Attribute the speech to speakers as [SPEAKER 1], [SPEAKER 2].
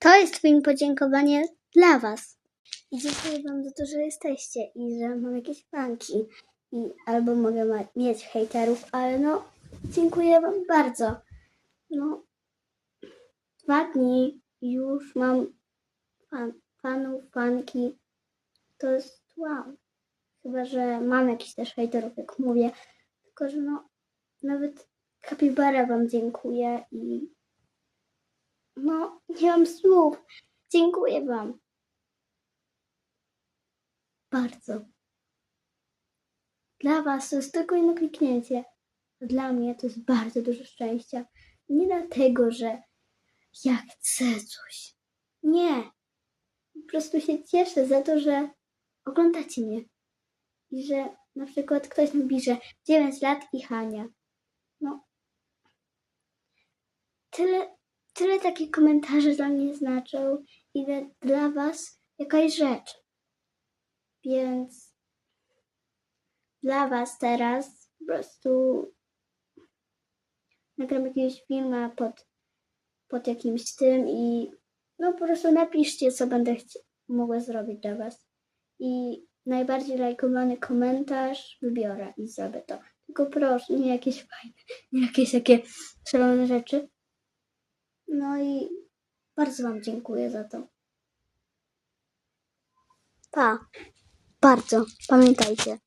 [SPEAKER 1] To jest film podziękowania dla Was. I dziękuję Wam za to, że jesteście i że mam jakieś fanki. I albo mogę mieć hejterów, ale no, dziękuję Wam bardzo. No, dwa dni już mam fan, fanów, fanki. To jest wow. Chyba, że mam jakiś też hejterów, jak mówię. Tylko, że no, nawet kapibara Wam dziękuję i no, nie mam słów. Dziękuję Wam. Bardzo. Dla Was to jest tylko jedno kliknięcie. Dla mnie to jest bardzo dużo szczęścia. Nie dlatego, że ja chcę coś. Nie. Po prostu się cieszę za to, że oglądacie mnie. I że na przykład ktoś mi pisze 9 lat i Hania. No. Tyle, tyle takie komentarze dla mnie znaczą. Ile dla Was jakaś rzecz. Więc dla Was teraz po prostu nagram jakiegoś filma pod, pod jakimś tym i no po prostu napiszcie, co będę mogła zrobić dla Was. I najbardziej lajkowany komentarz wybiorę i zrobię to. Tylko proszę, nie jakieś fajne, nie jakieś takie szalone rzeczy. No i bardzo Wam dziękuję za to. Pa. Bardzo. Pamiętajcie.